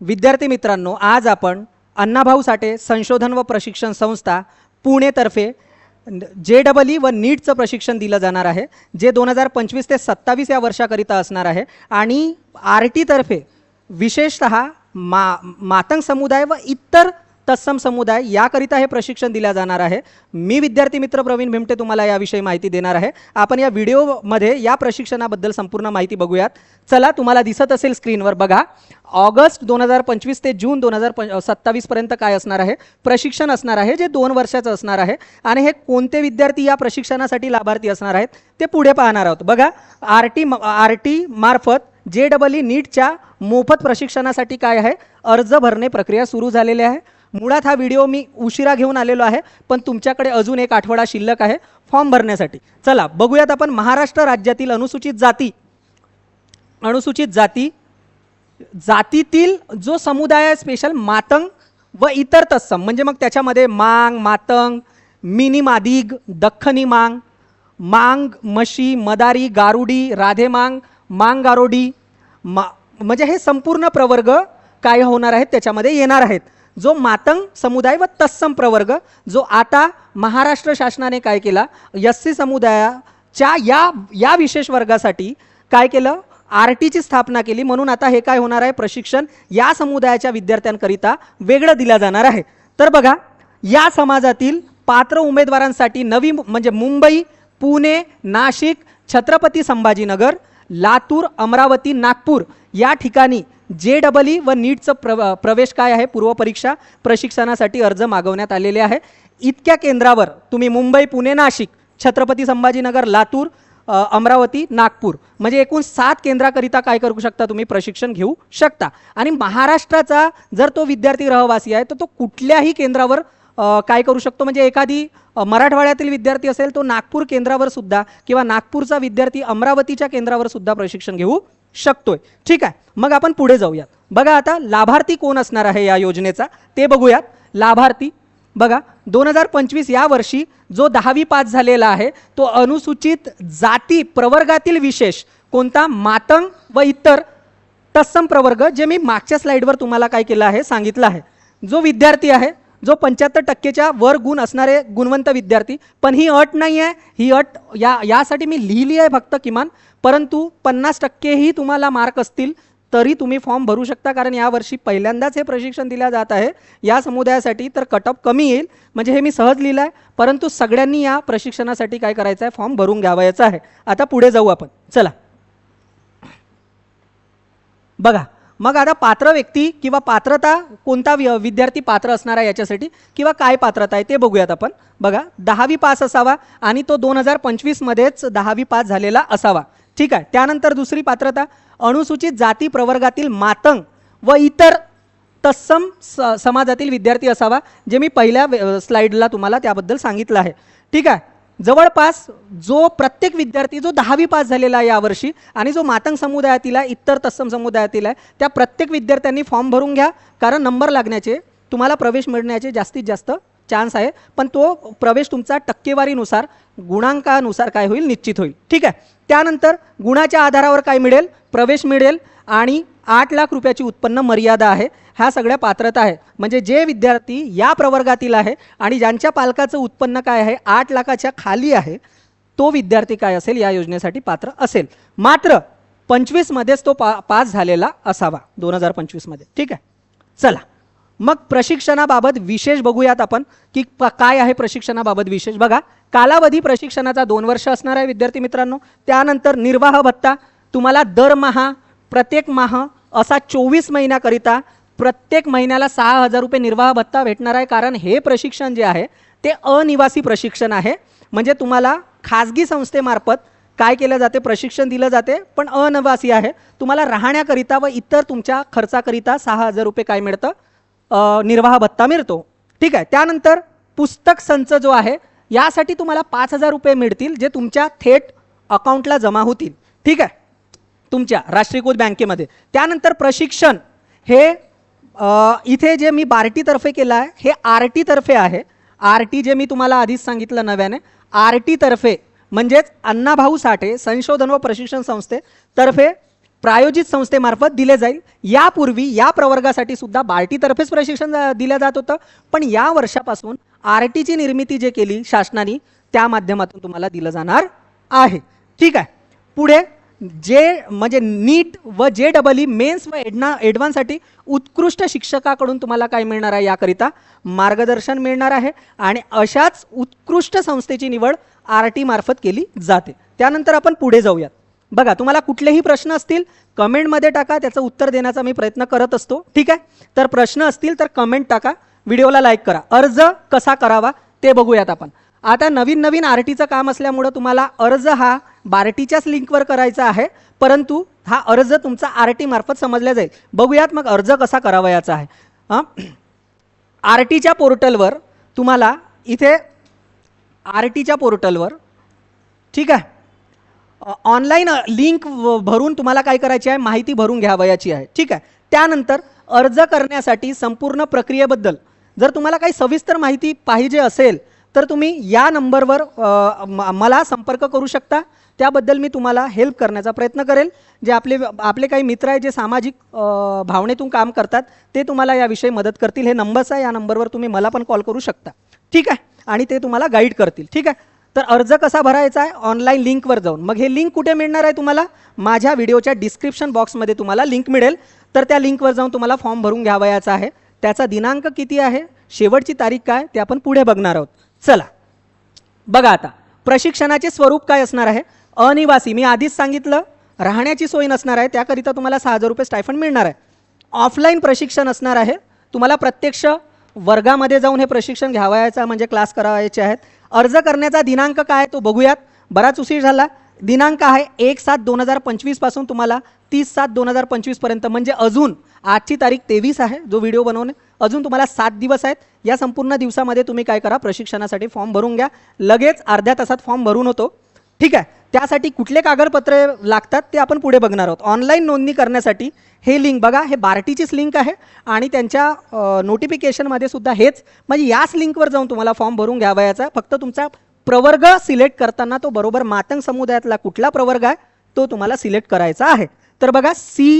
विद्यार्थी मित्रांनो आज आपण अण्णाभाऊ साठे संशोधन व प्रशिक्षण संस्था पुणेतर्फे जे डबल ई व नीटचं प्रशिक्षण दिलं जाणार आहे जे दोन हजार पंचवीस ते सत्तावीस या वर्षाकरिता असणार आहे. आणि आर टीतर्फे विशेषत मा मातंग समुदाय व इतर तत्सम समुदाय याकरिता हे प्रशिक्षण दिलं जाणार आहे. मी विद्यार्थी मित्र प्रवीण भिमटे तुम्हाला याविषयी माहिती देणार आहे. आपण या व्हिडिओमध्ये या प्रशिक्षणाबद्दल संपूर्ण माहिती बघूयात. चला तुम्हाला दिसत असेल स्क्रीनवर बघा. ऑगस्ट दोन हजार पंचवीस ते जून दोन हजार पं सत्तावीसपर्यंत काय असणार आहे? प्रशिक्षण असणार आहे जे दोन वर्षाचं असणार आहे. आणि हे कोणते विद्यार्थी या प्रशिक्षणासाठी लाभार्थी असणार आहेत? ते पुढे पाहणार आहोत. बघा आर टी आर टी मार्फत जे डबल ई नीटच्या मोफत प्रशिक्षणासाठी काय आहे? अर्ज भरणे प्रक्रिया सुरू झालेली आहे. मुळात हा व्हिडिओ मी उशिरा घेऊन आलेलो आहे पण तुमच्याकडे अजून एक आठवडा शिल्लक आहे फॉर्म भरण्यासाठी. चला बघूयात आपण महाराष्ट्र राज्यातील अनुसूचित जाती अनुसूचित जाती जातीतील जो समुदाय आहे स्पेशल मातंग व इतर तत्सम. म्हणजे मग त्याच्यामध्ये मांग मातंग मिनी मादिग दख्खनी मांग मांग मशी मदारी गारुडी राधेमांग मांग गारोडी मा म्हणजे हे संपूर्ण प्रवर्ग काय होणार आहेत त्याच्यामध्ये येणार आहेत. जो मातंग समुदाय व तत्सम प्रवर्ग जो आता महाराष्ट्र शासनाने काय केला? एस सी समुदायाच्या या या विशेष वर्गासाठी काय केलं? आर टीची स्थापना केली. म्हणून आता हे काय होणार आहे? प्रशिक्षण या समुदायाच्या विद्यार्थ्यांकरिता वेगळं दिलं जाणार आहे. तर बघा या समाजातील पात्र उमेदवारांसाठी नवी म्हणजे मुंबई पुणे नाशिक छत्रपती संभाजीनगर लातूर अमरावती नागपूर या ठिकाणी जे डबल ई व नीटचं प्र प्रवेश काय आहे? पूर्वपरीक्षा प्रशिक्षणासाठी अर्ज मागवण्यात आलेले आहे. इतक्या केंद्रावर तुम्ही मुंबई पुणे नाशिक छत्रपती संभाजीनगर लातूर अमरावती नागपूर म्हणजे एकूण सात केंद्राकरिता काय करू शकता तुम्ही? प्रशिक्षण घेऊ शकता. आणि महाराष्ट्राचा जर तो विद्यार्थी रहवासी आहे तर तो कुठल्याही केंद्रावर काय करू शकतो? म्हणजे एखादी मराठवाड्यातील विद्यार्थी असेल तो नागपूर केंद्रावर सुद्धा किंवा नागपूरचा विद्यार्थी अमरावतीच्या केंद्रावर सुद्धा प्रशिक्षण घेऊ शकतोय. ठीक आहे. मग आपण पुढे जाऊयात. बघा आता लाभार्थी कोण असणार आहे या योजनेचा? ते बघूयात. लाभार्थी. बघा दोन हजार पंचवीस या वर्षी जो दहावी पास झालेला आहे तो अनुसूचित जाती प्रवर्गातील विशेष कोणता? मातंग व इतर तत्सम प्रवर्ग जे मी मागच्या स्लाईडवर तुम्हाला काय केलं आहे सांगितलं आहे. जो विद्यार्थी आहे जो पंच्याहत्तर टक्केच्या वर गुण असणारे गुणवंत विद्यार्थी. पण ही अट नाही आहे ही अट या यासाठी मी लिहिली आहे फक्त किमान. परंतु पन्नास टक्केही तुम्हाला मार्क असतील तरी तुम्ही फॉर्म भरू शकता. कारण यावर्षी पहिल्यांदाच हे प्रशिक्षण दिलं जात आहे. या समुदायासाठी तर कट ऑफ कमी येईल. म्हणजे हे मी सहज लिहिलं आहे परंतु सगळ्यांनी या प्रशिक्षणासाठी काय करायचं आहे फॉर्म भरून घ्यावायचा आहे. आता पुढे जाऊ आपण. चला. बघा. मग आता पात्र व्यक्ती किंवा पात्रता कोणता वि- विद्यार्थी पात्र असणार आहे याच्यासाठी किंवा काय पात्रता आहे ते बघूयात आपण. बघा दहावी पास असावा आणि तो दोन हजार पंचवीसमध्येच दहावी पास झालेला असावा. ठीक आहे त्यानंतर दुसरी पात्रता अनुसूचित जाती प्रवर्गातील मातंग व इतर तत्सम स समाजातील विद्यार्थी असावा जे मी पहिल्या स्लाईडला तुम्हाला त्याबद्दल सांगितलं आहे. ठीक आहे जवळपास जो प्रत्येक विद्यार्थी जो दहावी पास झालेला आहे यावर्षी आणि जो मातंग समुदायातील आहे इतर तत्सम समुदायातील आहे त्या प्रत्येक विद्यार्थ्यांनी फॉर्म भरून घ्या. कारण नंबर लागण्याचे तुम्हाला प्रवेश मिळण्याचे जास्तीत जास्त चान्स आहे. पण तो प्रवेश तुमचा टक्केवारीनुसार गुणांकानुसार काय होईल निश्चित होईल. ठीक आहे? त्यानंतर गुणाच्या आधारावर काय मिळेल? प्रवेश मिळेल आणि आठ लाख रुपयाची उत्पन्न मर्यादा आहे. ह्या सगळ्या पात्रता आहे म्हणजे जे विद्यार्थी या प्रवर्गातील आहे आणि ज्यांच्या पालकाचं उत्पन्न काय आहे आठ लाखाच्या खाली आहे तो विद्यार्थी काय असेल या योजनेसाठी पात्र असेल. मात्र पंचवीसमध्येच तो पा पास झालेला असावा दोन हजार पंचवीसमध्ये ठीक आहे? चला. मग प्रशिक्षणाबाबत विशेष बघूयात आपण की प- काय आहे प्रशिक्षणाबाबत विशेष. बघा कालावधी प्रशिक्षणाचा दोन वर्ष असणार आहे विद्यार्थी मित्रांनो. त्यानंतर निर्वाह भत्ता तुम्हाला दरमहा प्रत्येक माह असा चोवीस महिन्याकरिता प्रत्येक महिन्याला सहा हजार रुपये निर्वाह भत्ता भेटणार आहे. कारण हे प्रशिक्षण जे आहे ते अनिवासी प्रशिक्षण आहे. म्हणजे तुम्हाला खाजगी संस्थेमार्फत काय केलं जाते प्रशिक्षण दिलं जाते पण अनिवासी आहे. तुम्हाला राहण्याकरिता व इतर तुमच्या खर्चाकरिता सहा हजार रुपये काय मिळतं? निर्वाह भत्ता मिळतो. ठीक आहे. त्यानंतर पुस्तक संच जो आहे यासाठी तुम्हाला पाच हजार रुपये मिळतील जे तुमच्या थेट अकाउंटला जमा होतील. ठीक आहे. तुमच्या राष्ट्रीयकृत बँकेमध्ये. त्यानंतर प्रशिक्षण. हे इथे जे मी बार्टीतर्फे केलं आहे हे आर टीतर्फे आहे. आर टी जे मी तुम्हाला आधीच सांगितलं नव्याने आर टीतर्फे म्हणजेच अण्णाभाऊ साठे संशोधन व प्रशिक्षण संस्थेतर्फे प्रायोजित संस्थेमार्फत दिले जाईल. यापूर्वी या प्रवर्गासाठी सुद्धा बार्टीतर्फेच प्रशिक्षण दिलं जात होतं. पण या वर्षापासून आर टीची निर्मिती जे केली शासनाने त्या माध्यमातून तुम्हाला दिलं जाणार आहे. ठीक आहे. पुढे जे म्हणजे नीट व जे डबल ई मेन्स व एडना एडव्हान्ससाठी उत्कृष्ट शिक्षकाकडून तुम्हाला काय मिळणार आहे याकरिता मार्गदर्शन मिळणार आहे आणि अशाच उत्कृष्ट संस्थेची निवड आर टी मार्फत केली जाते. त्यानंतर आपण पुढे जाऊयात. बघा तुम्हाला कुठलेही प्रश्न असतील कमेंटमध्ये टाका त्याचं उत्तर देण्याचा मी प्रयत्न करत असतो. ठीक आहे? तर प्रश्न असतील तर कमेंट टाका व्हिडिओला लाईक करा. अर्ज कसा करावा ते बघूयात आपण. आता नवीन नवीन आर टीचं काम असल्यामुळं तुम्हाला अर्ज हा बार्टीच्याच लिंकवर करायचा आहे परंतु हा अर्ज तुमचा आर टी मार्फत समजला जाईल. बघूयात मग अर्ज कसा करावा याचा आहे. हां? आर टीच्या पोर्टलवर तुम्हाला इथे आर टीच्या पोर्टलवर ठीक आहे ऑनलाईन लिंक भरून तुम्हाला काय करायची आहे माहिती भरून घ्यावयाची आहे ठीक आहे. त्यानंतर अर्ज करण्यासाठी संपूर्ण प्रक्रियेबद्दल जर तुम्हाला काही सविस्तर माहिती पाहिजे असेल तर तुम्ही या नंबरवर म- मला संपर्क करू शकता. त्याबद्दल मी तुम्हाला हेल्प करण्याचा प्रयत्न करेल. जे आपले आपले काही मित्र आहे जे सामाजिक भावनेतून काम करतात ते तुम्हाला याविषयी मदत करतील. हे नंबर्स आहे या नंबरवर तुम्ही मला पण कॉल करू शकता. ठीक आहे? आणि ते तुम्हाला गाईड करतील. ठीक आहे? तर अर्ज कसा भरायचा आहे? ऑनलाईन लिंकवर जाऊन. मग हे लिंक कुठे मिळणार आहे तुम्हाला? माझ्या व्हिडिओच्या डिस्क्रिप्शन बॉक्समध्ये तुम्हाला लिंक मिळेल. तर त्या लिंकवर जाऊन तुम्हाला फॉर्म भरून घ्यावयाचा आहे. त्याचा दिनांक किती आहे? शेवटची तारीख काय? ते आपण पुढे बघणार आहोत. चला. बघा आता प्रशिक्षणाचे स्वरूप काय असणार आहे? अनिवासी मी आधीच सांगितलं राहण्याची सोय नसणार आहे त्याकरिता तुम्हाला सहा हजार रुपये स्टायफंड मिळणार आहे. ऑफलाईन प्रशिक्षण असणार आहे तुम्हाला प्रत्यक्ष वर्गामध्ये जाऊन हे प्रशिक्षण घ्यावयाचं म्हणजे क्लास करावायचे आहेत. अर्ज करण्याचा दिनांक काय आहे तो बघूयात. बराच उशीर झाला. दिनांक आहे एक सात दोन हजार पंचवीसपासून तुम्हाला तीस सात दोन हजार पंचवीसपर्यंत म्हणजे अजून आजची तारीख तेवीस आहे जो व्हिडिओ बनवणे अजून तुम्हाला सात दिवस आहेत. या संपूर्ण दिवसामध्ये तुम्ही काय करा प्रशिक्षणासाठी फॉर्म भरून घ्या. लगेच अर्ध्या तासात फॉर्म भरून होतो. ठीक आहे? त्यासाठी कुठले कागदपत्रे लागतात ते आपण पुढे बघणार आहोत. ऑनलाईन नोंदणी करण्यासाठी हे लिंक बघा. हे बार्टीचीच लिंक आहे आणि त्यांच्या नोटिफिकेशनमध्ये सुद्धा हेच. म्हणजे याच लिंकवर जाऊन तुम्हाला फॉर्म भरून घ्यावयाचा फक्त तुमचा प्रवर्ग सिलेक्ट करताना तो बरोबर मातंग समुदायातला कुठला प्रवर्ग आहे तो तुम्हाला सिलेक्ट करायचा आहे. तर बघा C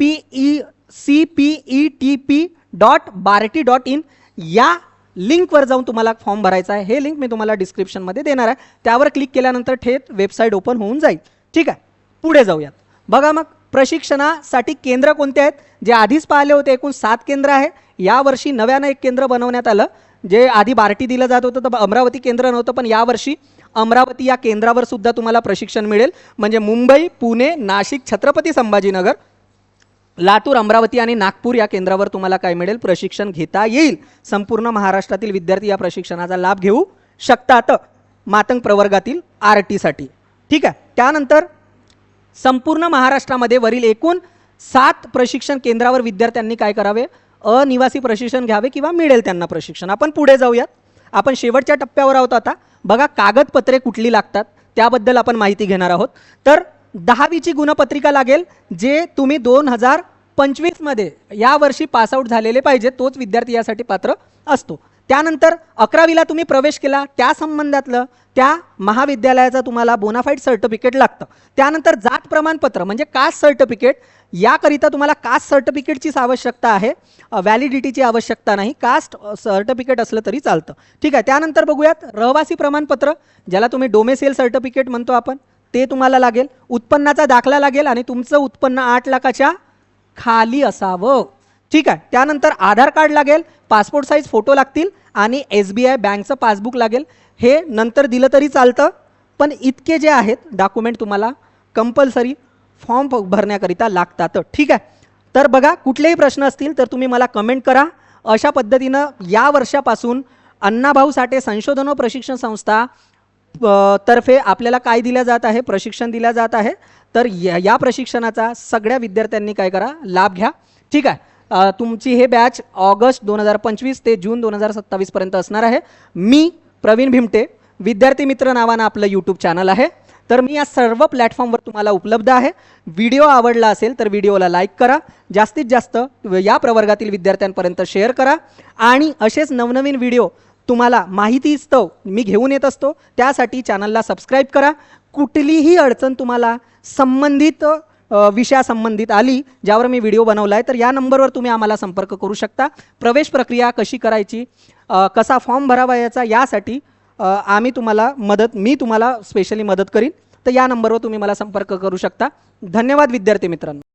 P E C P E T P dot BARTI dot in या लिंकवर जाऊन तुम्हाला फॉर्म भरायचा आहे. हे लिंक मी तुम्हाला डिस्क्रिप्शनमध्ये देणार आहे. त्यावर क्लिक केल्यानंतर थेट वेबसाईट ओपन होऊन जाईल. ठीक आहे? पुढे जाऊयात. बघा मग प्रशिक्षणासाठी केंद्र कोणते आहेत? जे आधीच पाहिले होते एकूण सात केंद्र आहे. यावर्षी नव्यानं एक केंद्र बनवण्यात आलं. जे आधी बार्टी दिलं जात होतं तर अमरावती केंद्र नव्हतं पण यावर्षी अमरावती या केंद्रावर सुद्धा तुम्हाला प्रशिक्षण मिळेल. म्हणजे मुंबई पुणे नाशिक छत्रपती संभाजीनगर लातूर अमरावती आणि नागपूर या केंद्रावर तुम्हाला काय मिळेल? प्रशिक्षण घेता येईल. संपूर्ण महाराष्ट्रातील विद्यार्थी या प्रशिक्षणाचा लाभ घेऊ शकतात मातंग प्रवर्गातील आर टीसाठी ठीक आहे? त्यानंतर संपूर्ण महाराष्ट्रामध्ये वरील एकूण सात प्रशिक्षण केंद्रावर विद्यार्थ्यांनी काय करावे? अनिवासी प्रशिक्षण घ्यावे किंवा मिळेल त्यांना प्रशिक्षण. आपण पुढे जाऊयात. आपण शेवटच्या टप्प्यावर आहोत आता. बघा कागदपत्रे कुठली लागतात त्याबद्दल आपण माहिती घेणार आहोत. तर दहावीची गुणपत्रिका लागेल जे तुम्ही दोन हजार पंचवीसमध्ये यावर्षी पासआउट झालेले पाहिजे तोच विद्यार्थी यासाठी पात्र असतो. त्यानंतर अकरावीला तुम्ही प्रवेश केला त्या संबंधातलं त्या महाविद्यालयाचं तुम्हाला बोनाफाईड सर्टिफिकेट लागतं. त्यानंतर जात प्रमाणपत्र म्हणजे कास्ट सर्टिफिकेट याकरिता तुम्हाला कास्ट सर्टिफिकेटचीच आवश्यकता आहे. व्हॅलिडिटीची आवश्यकता नाही. कास्ट सर्टिफिकेट असलं तरी चालतं. ठीक आहे त्यानंतर बघूयात रहवासी प्रमाणपत्र ज्याला तुम्ही डोमेसेल सर्टिफिकेट म्हणतो आपण ते तुम्हाला लागेल. उत्पन्नाचा दाखला लागेल आणि तुमचं उत्पन्न आठ लाखाच्या खाली असावं. ठीक आहे त्यानंतर आधार कार्ड लागेल पासपोर्ट साईज फोटो लागतील आणि एस बी आय बँकचं पासबुक लागेल. हे नंतर दिलं तरी चालतं पण इतके जे आहेत डॉक्युमेंट तुम्हाला कंपल्सरी फॉर्म भरण्याकरिता लागतात. ठीक आहे? तर बघा कुठलेही प्रश्न असतील तर तुम्ही मला कमेंट करा. अशा पद्धतीनं या वर्षापासून अण्णाभाऊ साठे संशोधन व प्रशिक्षण संस्था तर्फे आपल्याला काय दिल्या जात आहे? प्रशिक्षण दिलं जात आहे. तर या या प्रशिक्षणाचा सगळ्या विद्यार्थ्यांनी काय करा? लाभ घ्या. ठीक आहे? तुमची हे बॅच ऑगस्ट दोन हजार पंचवीस ते जून दोन हजार सत्तावीसपर्यंत असणार आहे. मी प्रवीण भिमटे विद्यार्थी मित्र नावानं आपलं यूट्यूब चॅनल आहे. तर मी या सर्व प्लॅटफॉर्मवर तुम्हाला उपलब्ध आहे. व्हिडिओ आवडला असेल तर व्हिडिओला लाईक करा. जास्तीत जास्त या प्रवर्गातील विद्यार्थ्यांपर्यंत शेअर करा. आणि असेच नवनवीन व्हिडिओ तुम्हाला माहितीस्तव मी घेऊन येत असतो त्यासाठी चॅनलला सबस्क्राईब करा. कुठलीही अडचण तुम्हाला संबंधित विषयासंबंधित आली ज्यावर मी व्हिडिओ बनवला आहे तर या नंबरवर तुम्ही आम्हाला संपर्क करू शकता. प्रवेश प्रक्रिया कशी करायची कसा फॉर्म भरावा याचा यासाठी आम्ही तुम्हाला मदत मी तुम्हाला स्पेशली मदत करीन. तर या नंबरवर तुम्ही मला संपर्क करू शकता. धन्यवाद विद्यार्थी मित्रांनो.